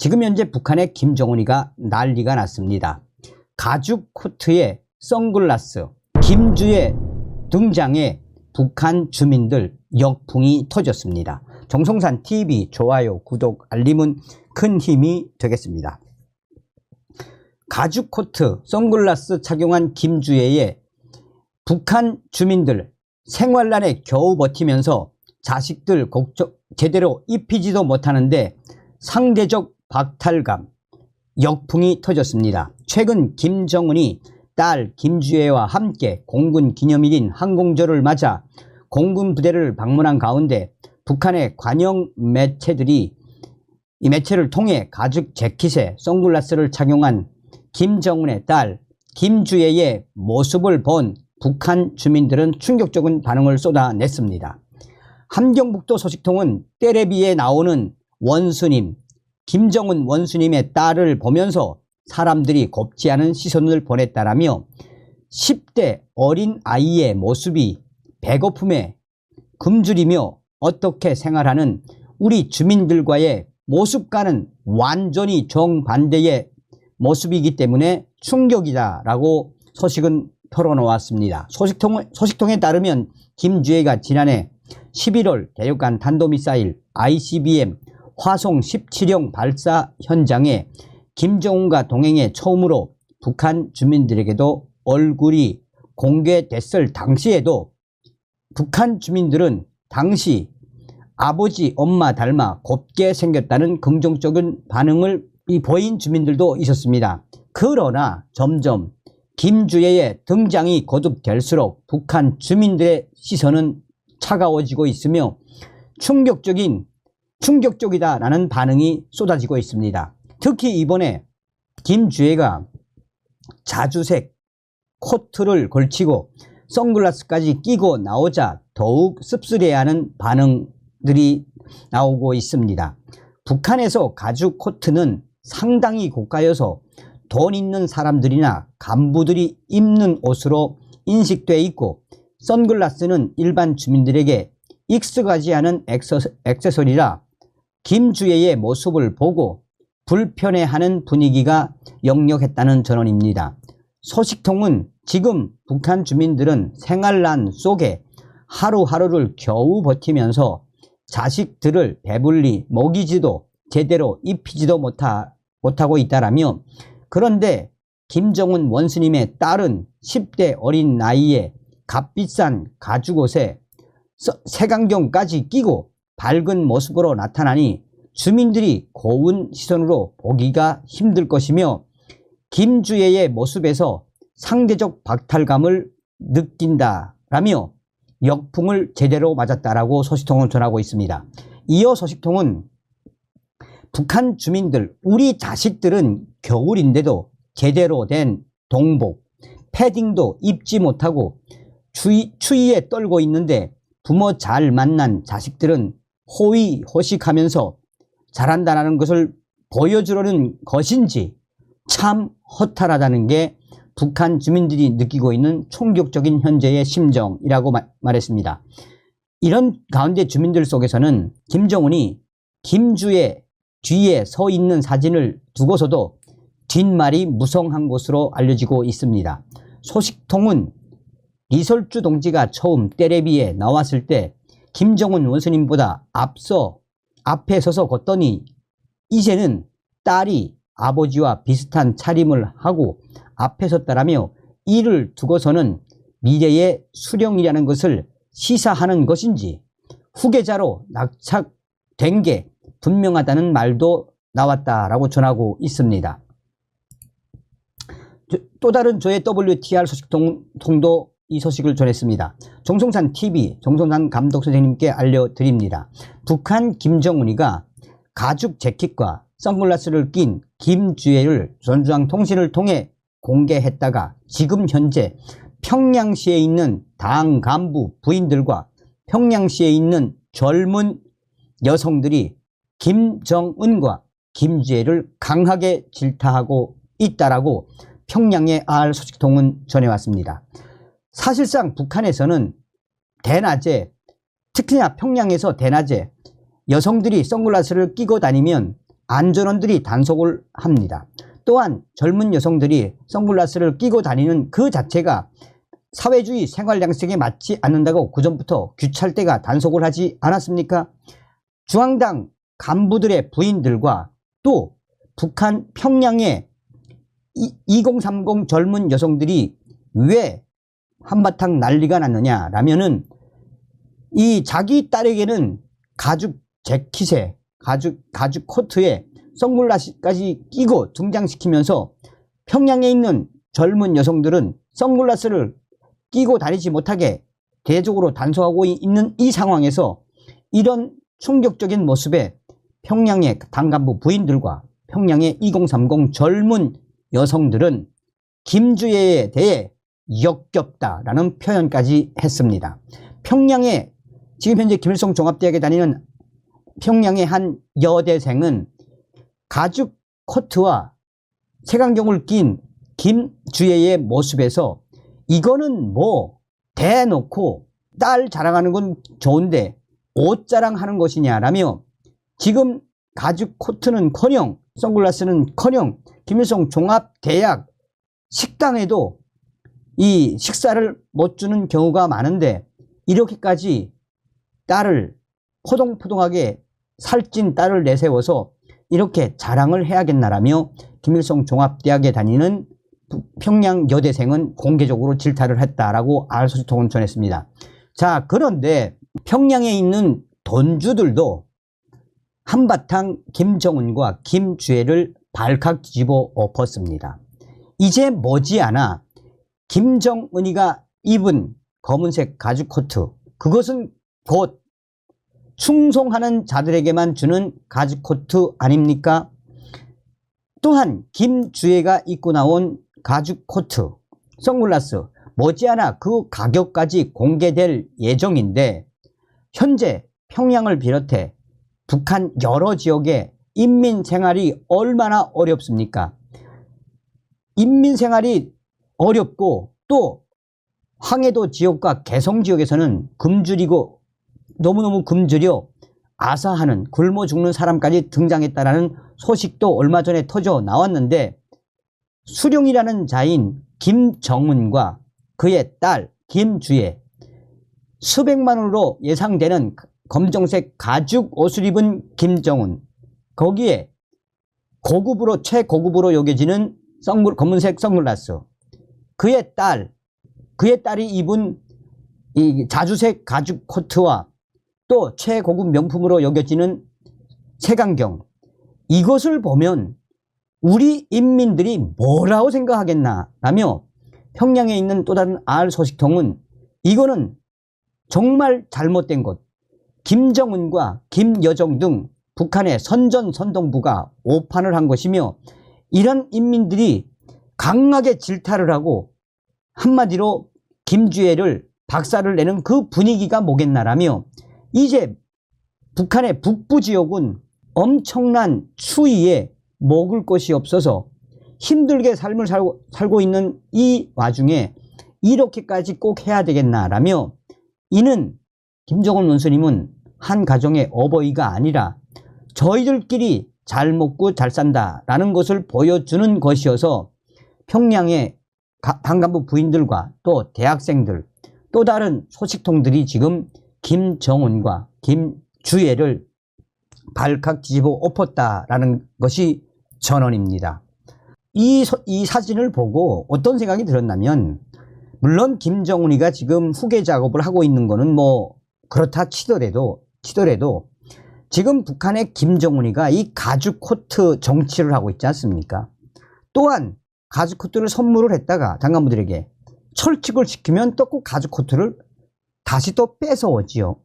지금 현재 북한의 김정은이가 난리가 났습니다. 가죽 코트에 선글라스, 김주의 등장에 북한 주민들 역풍이 터졌습니다. 정성산 TV 좋아요, 구독, 알림은 큰 힘이 되겠습니다. 가죽 코트, 선글라스 착용한 김주애의 북한 주민들 생활난에 겨우 버티면서 자식들 걱정, 제대로 입히지도 못하는데 상대적 박탈감, 역풍이 터졌습니다. 최근 김정은이 딸 김주애와 함께 공군 기념일인 항공절을 맞아 공군 부대를 방문한 가운데 북한의 관영 매체들이 이 매체를 통해 가죽 재킷에 선글라스를 착용한 김정은의 딸 김주애의 모습을 본 북한 주민들은 충격적인 반응을 쏟아냈습니다. 함경북도 소식통은 떼레비에 나오는 원수님, 김정은 원수님의 딸을 보면서 사람들이 곱지 않은 시선을 보냈다라며 10대 어린 아이의 모습이 배고픔에 굶주리며 어떻게 생활하는 우리 주민들과의 모습과는 완전히 정반대의 모습이기 때문에 충격이다라고 소식은 털어놓았습니다. 소식통, 소식통에 따르면 김주애가 지난해 11월 대륙간 탄도미사일 ICBM 화성 17형 발사 현장에 김정은과 동행해 처음으로 북한 주민들에게도 얼굴이 공개됐을 당시에도 북한 주민들은 당시 아버지, 엄마 닮아 곱게 생겼다는 긍정적인 반응을 이 보인 주민들도 있었습니다. 그러나 점점 김주애의 등장이 거듭될수록 북한 주민들의 시선은 차가워지고 있으며 충격적인 충격적이다라는 반응이 쏟아지고 있습니다. 특히 이번에 김주애가 자주색 코트를 걸치고 선글라스까지 끼고 나오자 더욱 씁쓸해하는 반응들이 나오고 있습니다. 북한에서 가죽 코트는 상당히 고가여서 돈 있는 사람들이나 간부들이 입는 옷으로 인식돼 있고 선글라스는 일반 주민들에게 익숙하지 않은 액세서리라 김주애의 모습을 보고 불편해하는 분위기가 역력했다는 전언입니다. 소식통은 지금 북한 주민들은 생활난 속에 하루하루를 겨우 버티면서 자식들을 배불리 먹이지도 제대로 입히지도 못하, 못하고 있다라며 그런데 김정은 원수님의 딸은 10대 어린 나이에 값비싼 가죽옷에 색안경까지 끼고 밝은 모습으로 나타나니 주민들이 고운 시선으로 보기가 힘들 것이며 김주애의 모습에서 상대적 박탈감을 느낀다라며 역풍을 제대로 맞았다라고 소식통은 전하고 있습니다. 이어 소식통은 북한 주민들, 우리 자식들은 겨울인데도 제대로 된 동복, 패딩도 입지 못하고 추위, 추위에 떨고 있는데 부모 잘 만난 자식들은 호의 호식하면서 잘한다는 것을 보여주려는 것인지 참 허탈하다는 게 북한 주민들이 느끼고 있는 충격적인 현재의 심정이라고 마, 말했습니다. 이런 가운데 주민들 속에서는 김정은이 김주의 뒤에 서 있는 사진을 두고서도 뒷말이 무성한 것으로 알려지고 있습니다. 소식통은 이설주 동지가 처음 떼레비에 나왔을 때 김정은 원수님보다 앞서 앞에 서서 걷더니 이제는 딸이 아버지와 비슷한 차림을 하고 앞에 섰다라며 이를 두고서는 미래의 수령이라는 것을 시사하는 것인지 후계자로 낙착된 게 분명하다는 말도 나왔다라고 전하고 있습니다. 또 다른 저의 WTR 소식통도 이 소식을 전했습니다. 정성산 TV, 정성산 감독 선생님께 알려드립니다. 북한 김정은이가 가죽 재킷과 선글라스를 낀 김주애를 전주항 통신을 통해 공개했다가 지금 현재 평양시에 있는 당 간부 부인들과 평양시에 있는 젊은 여성들이 김정은과 김주애를 강하게 질타하고 있다라고 평양의 알 소식통은 전해왔습니다. 사실상 북한에서는 대낮에 특히나 평양에서 대낮에 여성들이 선글라스를 끼고 다니면 안전원들이 단속을 합니다. 또한 젊은 여성들이 선글라스를 끼고 다니는 그 자체가 사회주의 생활 양식에 맞지 않는다고 그전부터 규찰대가 단속을 하지 않았습니까? 중앙당 간부들의 부인들과 또 북한 평양의 2030 젊은 여성들이 왜 한바탕 난리가 났느냐라면은 이 자기 딸에게는 가죽 재킷에 가죽 가죽 코트에 선글라스까지 끼고 등장시키면서 평양에 있는 젊은 여성들은 선글라스를 끼고 다니지 못하게 대적으로 단속하고 있는 이 상황에서 이런 충격적인 모습에 평양의 당 간부 부인들과 평양의 2030 젊은 여성들은 김주애에 대해 역겹다라는 표현까지 했습니다. 평양에 지금 현재 김일성 종합대학에 다니는 평양의 한 여대생은 가죽 코트와 색안경을 낀 김주애의 모습에서 이거는 뭐 대놓고 딸 자랑하는 건 좋은데 옷 자랑하는 것이냐라며 지금 가죽 코트는 커녕 선글라스는 커녕 김일성 종합대학 식당에도 이 식사를 못 주는 경우가 많은데 이렇게까지 딸을 포동포동하게 살찐 딸을 내세워서 이렇게 자랑을 해야겠나라며 김일성 종합대학에 다니는 평양 여대생은 공개적으로 질타를 했다라고 알소식통은 전했습니다. 자 그런데 평양에 있는 돈주들도 한바탕 김정은과 김주애를 발칵 뒤집어 엎었습니다. 이제 머지않아 김정은이가 입은 검은색 가죽 코트 그것은 곧 충성하는 자들에게만 주는 가죽 코트 아닙니까? 또한 김주애가 입고 나온 가죽 코트, 선글라스 머지않아 그 가격까지 공개될 예정인데 현재 평양을 비롯해 북한 여러 지역의 인민 생활이 얼마나 어렵습니까? 인민 생활이 어렵고 또 황해도 지역과 개성 지역에서는 굶주리고 너무너무 굶주려 아사하는 굶어 죽는 사람까지 등장했다라는 소식도 얼마 전에 터져 나왔는데 수룡이라는 자인 김정은과 그의 딸 김주애 수백만 원으로 예상되는 검정색 가죽 옷을 입은 김정은 거기에 고급으로 최고급으로 여겨지는 선글, 검은색 선글라스 그의 딸 그의 딸이 입은 이 자주색 가죽 코트와 또 최고급 명품으로 여겨지는 색안경. 이것을 보면 우리 인민들이 뭐라고 생각하겠나 라며 평양에 있는 또 다른 알 소식통은 이거는 정말 잘못된 것. 김정은과 김여정 등 북한의 선전선동부가 오판을 한 것이며 이런 인민들이 강하게 질타를 하고 한마디로 김주애를 박살을 내는 그 분위기가 뭐겠나라며 이제 북한의 북부 지역은 엄청난 추위에 먹을 것이 없어서 힘들게 삶을 살고, 살고 있는 이 와중에 이렇게까지 꼭 해야 되겠나라며 이는 김정은 원수님은 한 가정의 어버이가 아니라 저희들끼리 잘 먹고 잘 산다라는 것을 보여주는 것이어서 평양의 당간부 부인들과 또 대학생들 또 다른 소식통들이 지금 김정은과 김주애를 발칵 뒤집어 엎었다라는 것이 전원입니다. 이, 이 사진을 보고 어떤 생각이 들었냐면 물론 김정은이가 지금 후계 작업을 하고 있는 거는 뭐 그렇다 치더라도 치더라도 지금 북한의 김정은이가 이 가죽 코트 정치를 하고 있지 않습니까? 또한 가죽 코트를 선물을 했다가 장관부들에게 철칙을 시키면 또그 가죽 코트를 다시 또 뺏어오지요.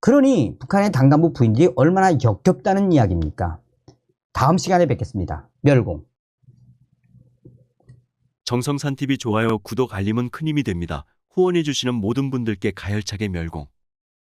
그러니 북한의 당간부 부인들이 얼마나 역겹다는 이야기입니까? 다음 시간에 뵙겠습니다. 멸공. 정성산 TV 좋아요, 구독, 알림은 큰 힘이 됩니다. 후원해주시는 모든 분들께 가열차게 멸공.